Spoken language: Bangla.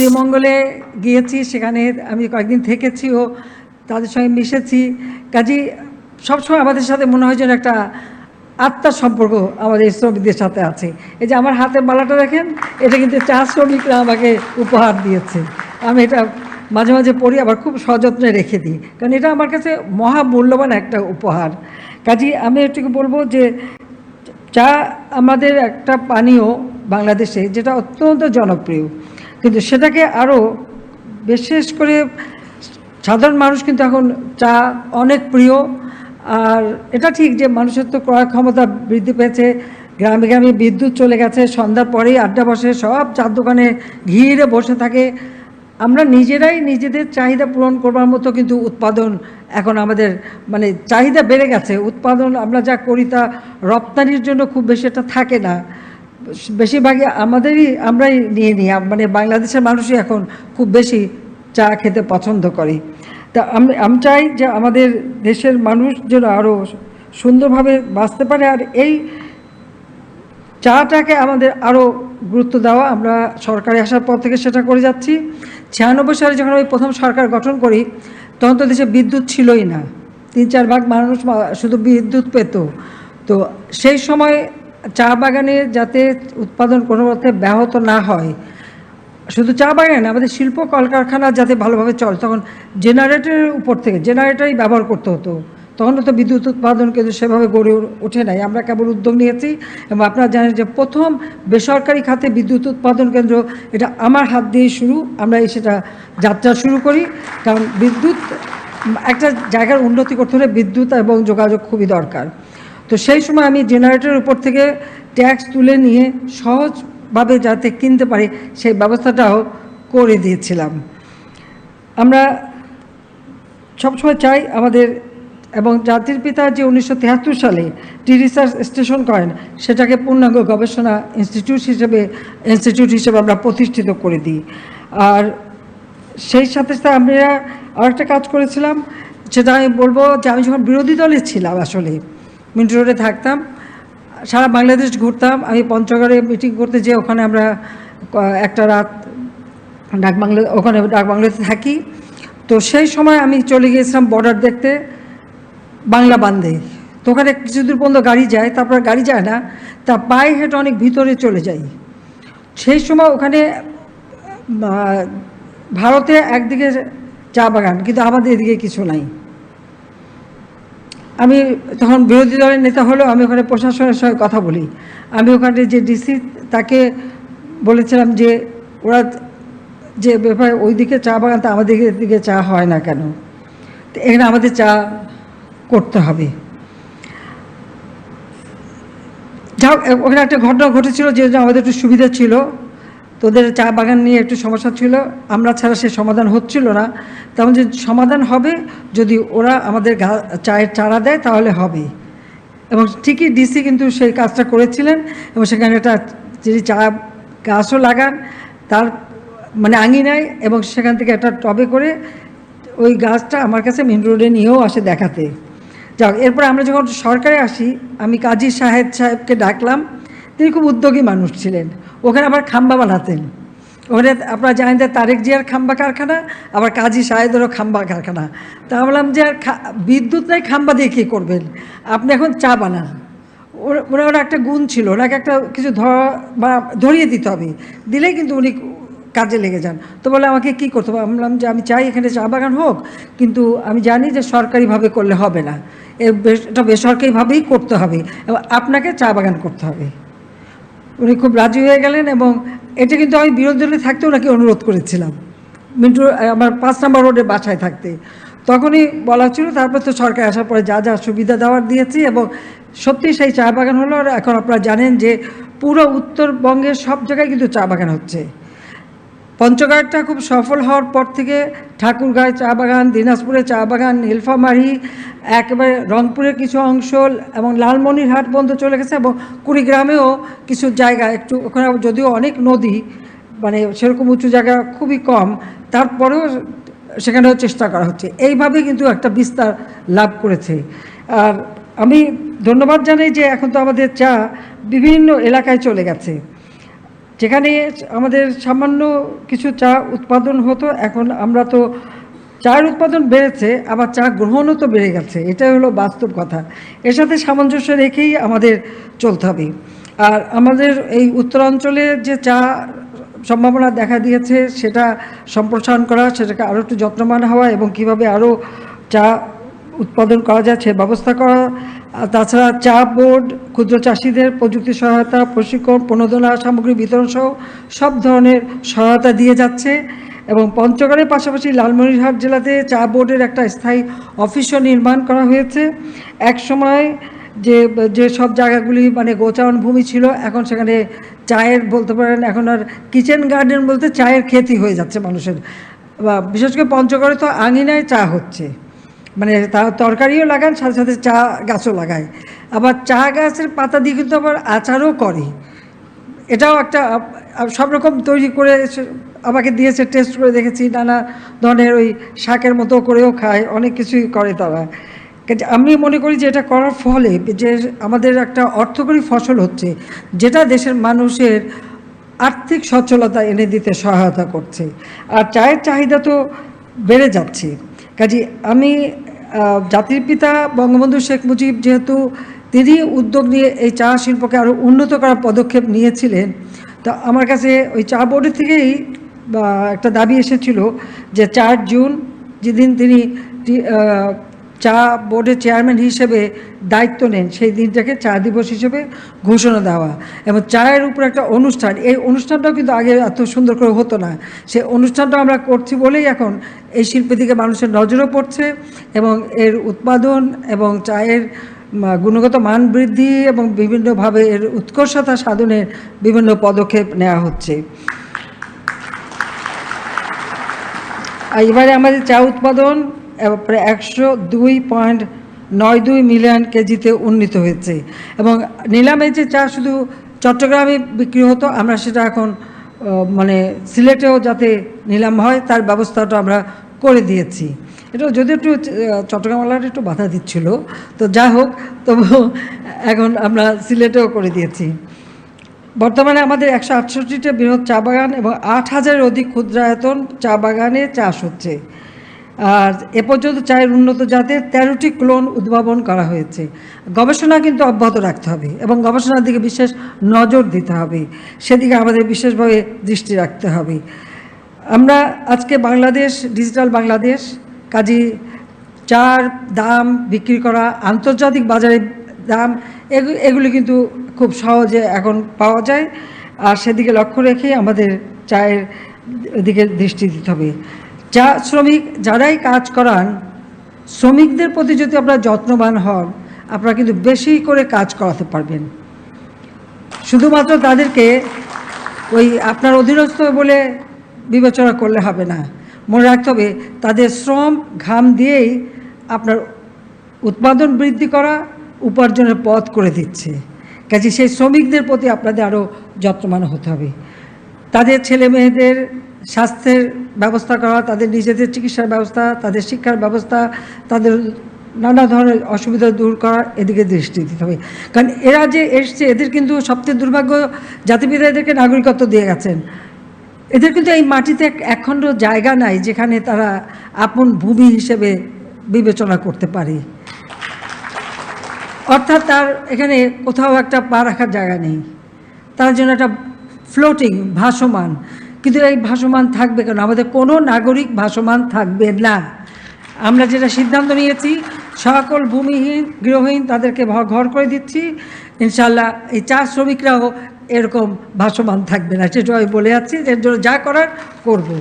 শ্রীমঙ্গলে গিয়েছি, সেখানে আমি কয়েকদিন থেকেছি ও তাদের সঙ্গে মিশেছি। কাজী সবসময় আমাদের সাথে মনে হয় যেন একটা আত্মার সম্পর্ক আমাদের শ্রমিকদের সাথে আছে। এই যে আমার হাতের মালাটা দেখেন, এটা কিন্তু চা শ্রমিকরা আমাকে উপহার দিয়েছে। আমি এটা মাঝে মাঝে পড়ি আবার খুব সযত্নে রেখে দিই। কারণ এটা আমার কাছে মহা মূল্যবান একটা উপহার। কাজী আমি এটুকু বলব যে, চা আমাদের একটা পানীয় বাংলাদেশে, যেটা অত্যন্ত জনপ্রিয়। কিন্তু সেটাকে আরও বিশেষ করে সাধারণ মানুষ কিন্তু এখন চা অনেক প্রিয়। আর এটা ঠিক যে মানুষের তো ক্রয় ক্ষমতা বৃদ্ধি পেয়েছে, গ্রামে গ্রামে বিদ্যুৎ চলে গেছে, সন্ধ্যার পরেই আড্ডা বসে, সব চার দোকানে ঘিরে বসে থাকে। আমরা নিজেরাই নিজেদের চাহিদা পূরণ করবার মতো কিন্তু উৎপাদন এখন আমাদের মানে চাহিদা বেড়ে গেছে। উৎপাদন আমরা যা করি তা রপ্তানির জন্য খুব বেশি একটা থাকে না। বেশিরভাগই আমাদেরই, আমরাই নিয়ে নিই। মানে বাংলাদেশের মানুষই এখন খুব বেশি চা খেতে পছন্দ করে। তা আমি আমি চাই যে আমাদের দেশের মানুষ যেন আরও সুন্দরভাবে বাঁচতে পারে। আর এই চাটাকে আমাদের আরও গুরুত্ব দেওয়া, আমরা সরকারে আসার পর থেকে সেটা করে যাচ্ছি। ছিয়ানব্বই সালে যখন আমি প্রথম সরকার গঠন করি, তখন তো দেশে বিদ্যুৎ ছিলই না। তিন চার ভাগ মানুষ শুধু বিদ্যুৎ পেত। তো সেই সময় চা বাগানে যাতে উৎপাদন কোনো মতে ব্যাহত না হয়, শুধু চা বাগান আমাদের শিল্প কলকারখানা যাতে ভালোভাবে চলে, তখন জেনারেটরের উপর থেকে, জেনারেটরই ব্যবহার করতে হতো। তখন তো বিদ্যুৎ উৎপাদন কিন্তু সেভাবে গড়ে ওঠে নাই। আমরা কেবল উদ্যোগ নিয়েছি এবং আপনারা জানেন যে প্রথম বেসরকারি খাতে বিদ্যুৎ উৎপাদন কেন্দ্র, এটা আমার হাত দিয়ে শুরু। আমরা সেটা যাত্রা শুরু করি। কারণ বিদ্যুৎ, একটা জায়গার উন্নতি করতে হলে বিদ্যুৎ এবং যোগাযোগ খুবই দরকার। তো সেই সময় আমি জেনারেটরের উপর থেকে ট্যাক্স তুলে নিয়ে সহজভাবে যাতে কিনতে পারি, সেই ব্যবস্থাটাও করে দিয়েছিলাম। আমরা সবসময় চাই আমাদের এবং জাতির পিতা যে উনিশশো তিয়াত্তর সালে টি রিসার্চ স্টেশন করেন, সেটাকে পূর্ণাঙ্গ গবেষণা ইনস্টিটিউট হিসেবে ইনস্টিটিউট হিসেবে আমরা প্রতিষ্ঠিত করে দিই। আর সেই সাথে সাথে আমরা আরেকটা কাজ করেছিলাম, সেটা আমি বলব যে আমি যখন বিরোধী দলে ছিলাম আসলে মিন্টু রোডে থাকতাম, সারা বাংলাদেশ ঘুরতাম, আমি পঞ্চগড়ে মিটিং করতে যেয়ে ওখানে আমরা একটা রাত ডাক বাংলা, ওখানে ডাক বাংলাতে থাকি। তো সেই সময় আমি চলে গিয়েছিলাম বর্ডার দেখতে, বাংলা বান্ধে তো ওখানে কিছু দূর পর্যন্ত গাড়ি যায়, তারপর গাড়ি যায় না, তা পায়ে হেঁটে অনেক ভিতরে চলে যাই। সেই সময় ওখানে ভারতে একদিকে চা বাগান, কিন্তু আমাদের এদিকে কিছু নাই। আমি তখন বিরোধী দলের নেতা হলেও আমি ওখানে প্রশাসনের সঙ্গে কথা বলি। আমি ওখানে যে ডিসি তাকে বলেছিলাম যে ওরা যে ব্যাপারে ওইদিকে চা বাগান, তা আমাদের দিকে চা হয় না কেন? তো এখানে আমাদের চা করতে হবে। যাও ওখানে একটা ঘটনা ঘটেছিল যে যে আমাদের একটু সুবিধা ছিল। তোদের চা বাগান নিয়ে একটু সমস্যা ছিল, আমরা ছাড়া সে সমাধান হচ্ছিল না। তেমন যে সমাধান হবে, যদি ওরা আমাদের চায়ের চারা দেয়, তাহলে হবে। এবং ঠিকই ডিসি কিন্তু সেই কাজটা করেছিলেন, এবং সেখানে একটা যিনি চা গাছও লাগান, তার মানে আঙিনায়, এবং সেখান থেকে একটা টবে করে ওই গাছটা আমার কাছে মেন রোডে নিয়েও আসে দেখাতে। যাক, এরপর আমরা যখন সরকারে আসি, আমি কাজী সাহেব সাহেবকে ডাকলাম। তিনি খুব উদ্যোগী মানুষ ছিলেন। ওখানে আবার খাম্বা বানাতেন। ওখানে আপনারা জানেন যে তারেক জিয়ার খাম্বা কারখানা, আবার কাজী সাহেদেরও খাম্বা কারখানা। তা বললাম যে আর বিদ্যুৎ নাই, খাম্বা দিয়ে কী করবেন? আপনি এখন চা বানান। ওর- ওনার একটা গুণ ছিল, ওনাকে একটা কিছু ধরা বা ধরিয়ে দিতে হবে। দিলেই কিন্তু উনি কাজে লেগে যান। তো বলে আমাকে কি করতে হবে? বললাম যে আমি চাই এখানে চা বাগান হোক, কিন্তু আমি জানি যে সরকারিভাবে করলে হবে না। এটা বেসরকারিভাবেই করতে হবে। এবং আপনাকে চা বাগান করতে হবে। উনি খুব রাজি হয়ে গেলেন এবং এটা কিন্তু আমি বিরোধী দলে থাকতে ওনাকে অনুরোধ করেছিলাম। মিন্টু আমার পাঁচ নম্বর রোডে বাসায় থাকতে। তখনই বলা হচ্ছিল, তারপর তো সরকার আসার পরে যা যা সুবিধা দেওয়ার দিয়েছি এবং সত্যি সেই চা বাগান হলো। আর এখন আপনারা জানেন যে পুরো উত্তরবঙ্গের সব জায়গায় কিন্তু চা বাগান হচ্ছে। পঞ্চগড়টা খুব সফল হওয়ার পর থেকে ঠাকুরগাঁয় চা বাগান, দিনাজপুরে চা বাগান, নীলফামারী, একেবারে রংপুরের কিছু অংশ এবং লালমনিরহাট বন্ধ চলে গেছে এবং কুড়িগ্রামেও কিছু জায়গা একটু ওখানে যদিও অনেক নদী মানে সেরকম উঁচু জায়গা খুবই কম, তারপরেও সেখানেও চেষ্টা করা হচ্ছে। এইভাবে কিন্তু একটা বিস্তার লাভ করেছে। আর আমি ধন্যবাদ জানাই যে এখন তো আমাদের চা বিভিন্ন এলাকায় চলে গেছে। যেখানে আমাদের সামান্য কিছু চা উৎপাদন হতো, এখন আমরা তো চায়ের উৎপাদন বেড়েছে, আবার চা গ্রহণও তো বেড়ে গেছে। এটাই হলো বাস্তব কথা। এর সাথে সামঞ্জস্য রেখেই আমাদের চলতে হবে। আর আমাদের এই উত্তরাঞ্চলে যে চা সম্ভাবনা দেখা দিয়েছে, সেটা সম্প্রসারণ করা, সেটাকে আরও একটু যত্নবান হওয়া এবং কীভাবে আরও চা উৎপাদন করা যাচ্ছে, ব্যবস্থা করা তাছাড়া চা বোর্ড, ক্ষুদ্র চাষিদের প্রযুক্তি সহায়তা, প্রশিক্ষণ, প্রণোদনা, সামগ্রী বিতরণ সহ সব ধরনের সহায়তা দিয়ে যাচ্ছে। এবং পঞ্চগড়ের পাশাপাশি লালমনিরহাট জেলাতে চা বোর্ডের একটা স্থায়ী অফিসও নির্মাণ করা হয়েছে। এক সময় যে যে সব জায়গাগুলি মানে গোচারণ ভূমি ছিল, এখন সেখানে চায়ের বলতে পারেন, এখন আর কিচেন গার্ডেন বলতে চায়ের খেতি হয়ে যাচ্ছে মানুষের। বিশেষ করে পঞ্চগড়ে তো আঙিনায় চা হচ্ছে। মানে তরকারিও লাগান, সাথে সাথে চা গাছও লাগায় আবার চা গাছের পাতা দিয়ে কিন্তু আবার আচারও করে। এটাও একটা সব রকম তৈরি করে আমাকে দিয়েছে টেস্ট করে দেখেছি। নানা ধরনের ওই শাকের মতো করেও খায়, অনেক কিছুই করে তারা। আমি মনে করি যে এটা করার ফলে যে আমাদের একটা অর্থকরী ফসল হচ্ছে, যেটা দেশের মানুষের আর্থিক সচ্ছলতা এনে দিতে সহায়তা করছে। আর চায়ের চাহিদা তো বেড়ে যাচ্ছে। কাজে, আমি জাতির পিতা বঙ্গবন্ধু শেখ মুজিব যেহেতু তিনি উদ্যোগ নিয়ে এই চা শিল্পকে আরও উন্নত করার পদক্ষেপ নিয়েছিলেন, তো আমার কাছে ওই চা বোর্ডের থেকেই একটা দাবি এসেছিল যে চার জুন যেদিন তিনি চা বোর্ডের চেয়ারম্যান হিসেবে দায়িত্ব নেন। সেই দিনটাকে চা দিবস হিসেবে ঘোষণা দেওয়া। এবং চায়ের উপর একটা অনুষ্ঠান, এই অনুষ্ঠানটাও কিন্তু আগে এত সুন্দর করে হতো না। সেই অনুষ্ঠানটা আমরা করছি বলেই এখন এই শিল্পের দিকে মানুষের নজরও পড়ছে এবং এর উৎপাদন এবং চায়ের গুণগত মান বৃদ্ধি এবং বিভিন্নভাবে এর উৎকর্ষতা সাধনের বিভিন্ন পদক্ষেপ নেওয়া হচ্ছে। এবারে আমাদের চা উৎপাদন প্রায় একশো দুই পয়েন্ট নয় দুই মিলিয়ন কেজিতে উন্নীত হয়েছে। এবং নিলামে যে চা শুধু চট্টগ্রামে বিক্রি হতো, আমরা সেটা এখন মানে সিলেটেও যাতে নিলাম হয়, তার ব্যবস্থাটা আমরা করে দিয়েছি। এটা যদি একটু চট্টগ্রামওয়ালার একটু বাধা দিচ্ছিল, তো যা হোক তবু এখন আমরা সিলেটেও করে দিয়েছি। বর্তমানে আমাদের একশো আটষট্টিটা বৃহৎ চা বাগান এবং আট হাজারের অধিক ক্ষুদ্রায়তন চা বাগানে চাষ হচ্ছে। আর এ পর্যন্ত চায়ের উন্নত জাতের তেরোটি ক্লোন উদ্ভাবন করা হয়েছে। গবেষণা কিন্তু অব্যাহত রাখতে হবে এবং গবেষণার দিকে বিশেষ নজর দিতে হবে। সেদিকে আমাদের বিশেষভাবে দৃষ্টি রাখতে হবে। আমরা আজকে বাংলাদেশ, ডিজিটাল বাংলাদেশ, কাজী চার দাম বিক্রি করা, আন্তর্জাতিক বাজারে দাম এগুলি কিন্তু খুব সহজে এখন পাওয়া যায়। আর সেদিকে লক্ষ্য রেখে আমাদের চায়ের দিকে দৃষ্টি দিতে হবে। চা শ্রমিক, যারাই কাজ করান, শ্রমিকদের প্রতি যদি আপনারা যত্নবান হন, আপনারা কিন্তু বেশি করে কাজ করাতে পারবেন। শুধুমাত্র তাদেরকে ওই আপনার অধীনস্থ বলে বিবেচনা করলে হবে না। মনে রাখতে হবে, তাদের শ্রম ঘাম দিয়েই আপনার উৎপাদন বৃদ্ধি করা উপার্জনের পথ করে দিচ্ছে। কাজে সেই শ্রমিকদের প্রতি আপনাদের আরও যত্নবান হতে হবে। তাদের ছেলে মেয়েদের স্বাস্থ্যের ব্যবস্থা করা, তাদের নিজেদের চিকিৎসার ব্যবস্থা, তাদের শিক্ষার ব্যবস্থা, তাদের নানা ধরনের অসুবিধা দূর করা এদিকে দৃষ্টি দিতে হবে। কারণ এরা যে এসছে, এদের কিন্তু সবচেয়ে দুর্ভাগ্য জাতিপিতা এদেরকে নাগরিকত্ব দিয়ে গেছেন। এদের কিন্তু এই মাটিতে এক- একখণ্ড জায়গা নাই যেখানে তারা আপন ভূমি হিসেবে বিবেচনা করতে পারে। অর্থাৎ তার এখানে কোথাও একটা পা রাখার জায়গা নেই। তার জন্য একটা ফ্লোটিং ভাসমান। কিন্তু এই ভাসমান থাকবে কেন? আমাদের কোনো নাগরিক ভাসমান থাকবে না। আমরা যেটা সিদ্ধান্ত নিয়েছি, সকল ভূমিহীন, গৃহহীন তাদেরকে ঘর করে দিচ্ছি। ইনশাল্লাহ এই চা শ্রমিকরাও এরকম ভাসমান থাকবে না। সেটা আমি বলে যাচ্ছি এর জন্য যা করার করব।